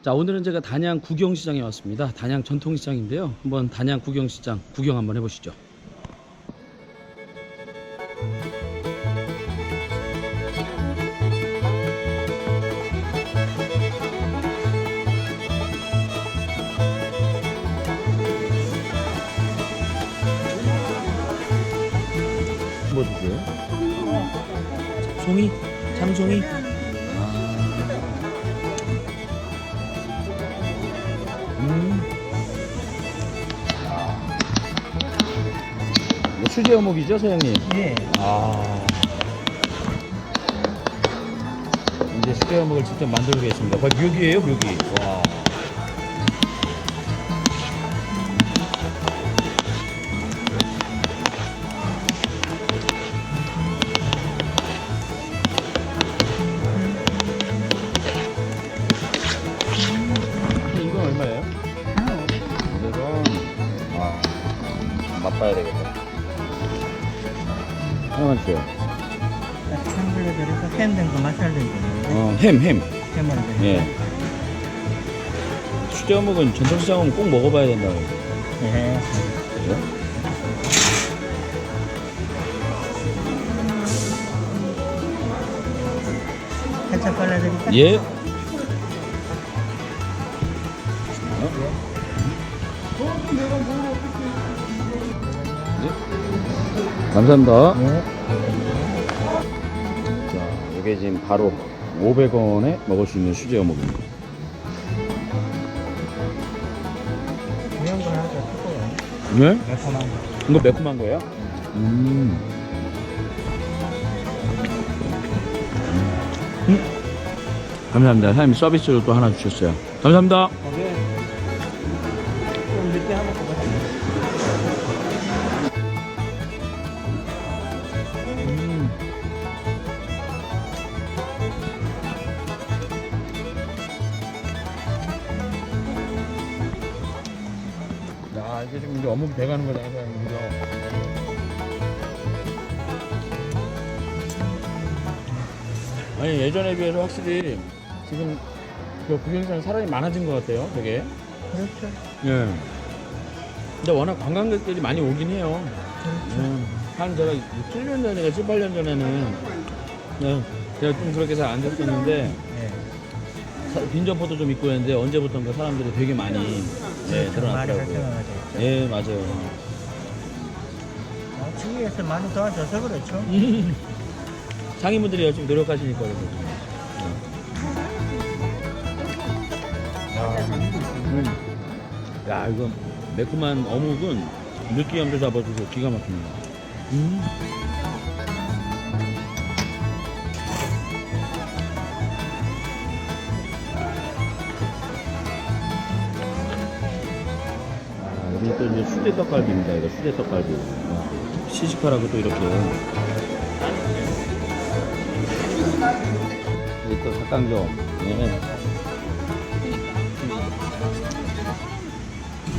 자 오늘은 제가 단양 구경시장에 왔습니다. 단양 전통시장인데요. 한번 단양 구경시장 구경 한번 해보시죠. 뭐 주세요? 송이? 참송이? 수제 어묵이죠, 사장님? 예. 아. 이제 수제 어묵을 직접 만들어 보겠습니다. 거의 묘기예요, 묘기. 와. 하나만 주세요. 참글로 들어서 햄 된 거 맛살 된 거 어, 햄, 햄. 햄으로 된 예. 수제어묵은 전통시장 오면 꼭 먹어봐야 된다고. 예. 그죠? 살짝 발라드릴까? 예. 감사합니다. 예. 자, 이게 지금 바로 500원에 먹을 수 있는 수제 어묵입니다. 더 섞어요. 네? 매콤한 거. 이거 매콤한 거예요? 음. 음. 감사합니다. 사장님 서비스로 또 하나 주셨어요. 감사합니다. 거기 이제 지금 이제 어묵 돼가는 거잖아요, 사장님. 그죠? 아니, 예전에 비해서 확실히 지금 그 구경시장 사람이 많아진 것 같아요, 되게. 그렇죠. 예. 근데 워낙 관광객들이 많이 오긴 해요. 그렇죠. 음, 한 제가 7년 전인가 7, 8년 전에는 네, 제가 좀 그렇게 잘 안 됐었는데 예. 사- 빈점포도 좀 있고 했는데 언제부턴가 사람들이 되게 많이 네. 활성화가 됐죠. 예, 맞아요. 아, 주위에서 많이 도와줘서 그렇죠. 상인분들이 열심히 노력하시니까 그래서. 음. 야, 이거 매콤한 어묵은 느끼함도 잡아주고 기가 막힙니다. 음. 아, 여기 또 이제 수제 떡갈비입니다. 이거 수제 떡갈비. 어, 시식하라고 또 이렇게. 여기 또 닭강정. 네.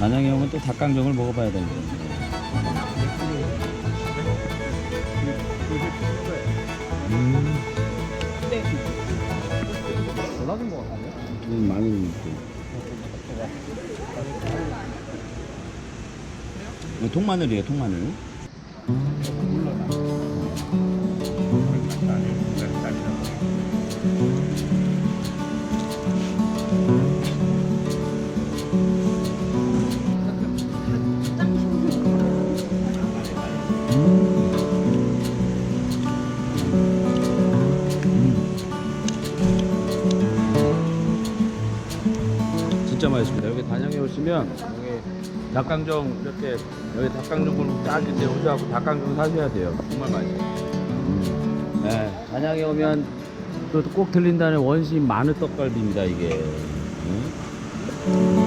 단양에 오면 또 닭강정을 먹어봐야 되는데. 음. 이거 통마늘이에요, 통마늘. 진짜 맛있습니다. 여기 단양에 오시면 닭강정 이렇게 여기 닭강정 골목 딱 이제 오셔갖고 닭강정 사셔야 돼요. 정말 맛있어요. 네, 단양에 오면 또 꼭 들린다는 원시 마늘 떡갈비입니다 이게. 응?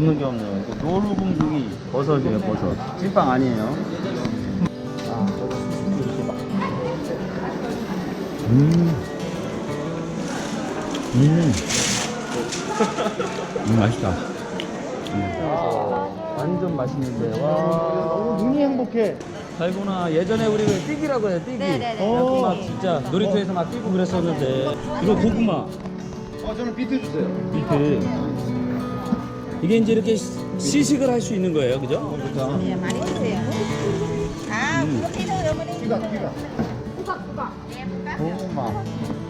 없는 게 없네요. 노루궁둥이 버섯이에요, 버섯. 찐빵 아니에요. 아, 저거 이렇게 막. 음. 음. 음, 맛있다. 음. 완전 맛있는데, 와. 너무 눈이 행복해. 달고나 예전에 우리 왜 띠기라고 해요, 띠기. 네네네. 그래갖고 막 진짜 놀이터에서 막 뛰고 그랬었는데. 이거 고구마. 어, 저는 비트 주세요. 비트. 이게 이제 이렇게 시- 시식을 할 수 있는 거예요, 그죠? 좋다. 네, 많이 드세요. 아, 음. 그거 필요해요, 어머니. 귀가, 귀가. 고구마.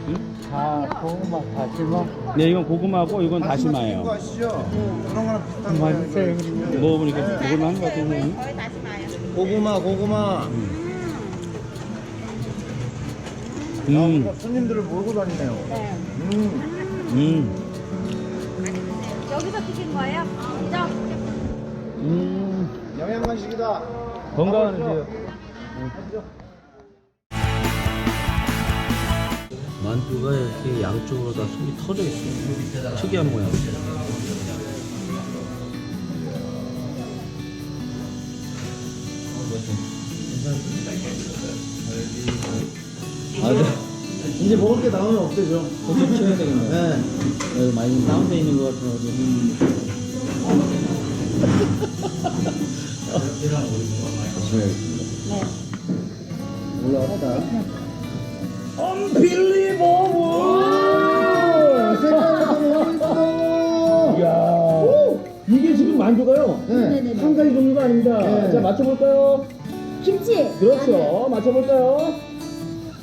응? 다, 고구마, 다시마. 네, 이건 고구마고 이건 다시마예요. 아시죠? 그런 거랑 비슷한 거예요. 맛있어요. 먹어보니까 먹을만 한것 같은데. 거의 다시 마요. 고구마, 고구마. 음, 아, 손님들을 몰고 다니네요. 네. 음. 음. 여기서 튀긴 거예요? 그죠? 음. 영양 간식이다. 건강하세요. 만두가 이렇게 양쪽으로 다 속이 터져 있어요. 특이한 모양. 아, 네. 이제 먹을 게 나오면 없대죠. 좀 쳐야 되겠네. 네. 여기 많이 다운돼 있는 것 같아요. 네. 올라왔다. Unbelievable! 색깔이. 이야, 이게 지금 만두가요? 네. 한 가지 종류가 아닙니다. 네. 자, 맞춰볼까요? 김치. 그렇죠. 맞춰볼까요?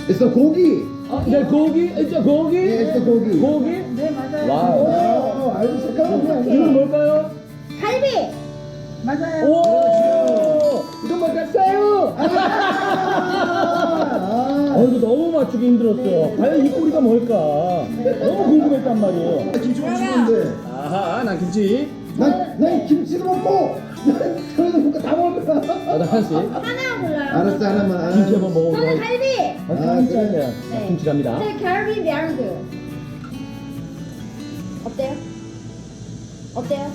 있어 고기. 아, 네, 고기, 있죠, 고기? 예, 있어 고기. 고기? 네, 맞아요. 와우. 오, 알고 색깔은 그냥 이건 뭘까요? 갈비. 맞아요. 오! 이건 뭘까? 새우! 아, 아, 이거 너무 맞추기 힘들었어요. 과연 이 꼬리가 뭘까? 너무 궁금했단 말이에요. 김치 먹고 싶은데. 아하, 난 김치. 난, 난 김치도 먹고. 난 저기서 볶아 다 먹을 거야. 나도 하나씩. 하나 골라요. 알았어 하나만. 김치 한번. 저는 갈비. 아, 김치 그래. 할래요. 네. 김치 갑니다. 제 갈비 미안드. 어때요? 어때요?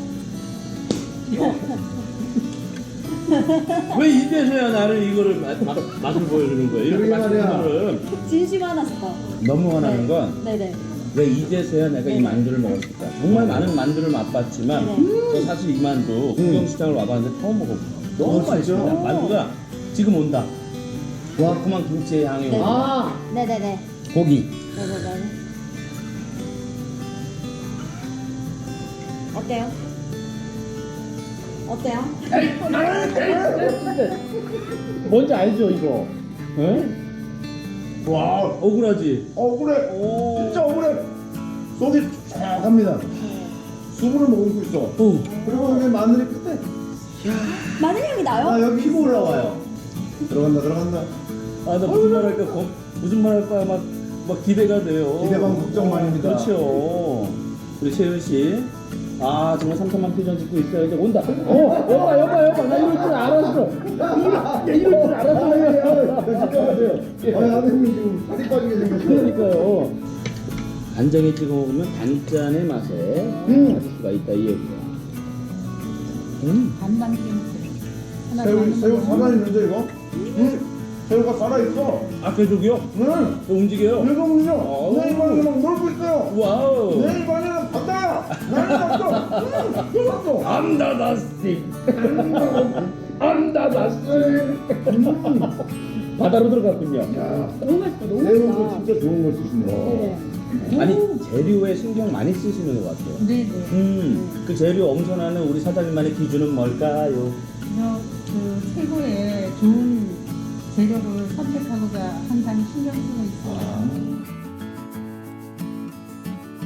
왜 이때서야 나를 이거를 맛, 맛, 맛을 보여주는 거예요? 이렇게 그러게 맛있는 말이야. 거를 진심 하나 싶어. 너무 원하는 건왜네 네. 이제서야 내가 이 만두를 먹었을까? 정말 많은 만두를 맛봤지만 네. 저 사실 이 만두 구경시장을 와봤는데 처음 먹어봤어요. 너무 어, 진짜? 맛있습니다. 만두가 지금 온다. 와. 달콤한 김치의 향이 네. 온다. 아. 네네네. 고기. 네네네. 어때요? 어때요? 뭔지 알죠 이거? 예? 와. 억울하지? 억울해. 오. 진짜 억울해. 속이 쫙합니다. 수분을 머금고 있어. 오. 그리고 여기 마늘이 끝에. 마늘 향이 나요? 아 여기 피고 올라와요. 들어간다 들어간다. 아, 나 무슨 말 할까, 거, 무슨 말 할까, 막, 막 기대가 돼요. 기대 반 걱정 반입니다. 그렇죠. 우리 채윤 씨. 아, 정말 삼삼한 표정 짓고 있어요. 이제 온다. 어, 여봐, 여봐, 여봐. 나 이럴 줄 알았어. 야, 이럴 줄 알았어. 아 아드님 지금 살이 빠지게 생겼어. 그러니까요. 간장에 찍어 먹으면 단짠의 맛에 음. 맞을 수가 있다, 이 얘기야. 음. 반반 김치. 하나 새우 새우 살아있는데 이거? 응. 새우가 살아있어. 아, 계속이요? 응. 또 움직여요? 이거 보면요. 어우. 내 입안에 막 놀고 있어요. 와우. 내 입안에는 바다 응. 또 왔어. 암다다씨. 암다다씨. 바다로 들어갔군요. 야. 너무 맛있다. 너무 새우도 진짜 좋은 걸 쓰시네. 아니 재료에 신경 많이 쓰시는 것 같아요. 네네. 음, 그 재료 엄선하는 우리 사장님만의 기준은 뭘까요? 그래서 그 최고의 좋은 재료를 선택하고자 항상 신경 쓰고 있어요.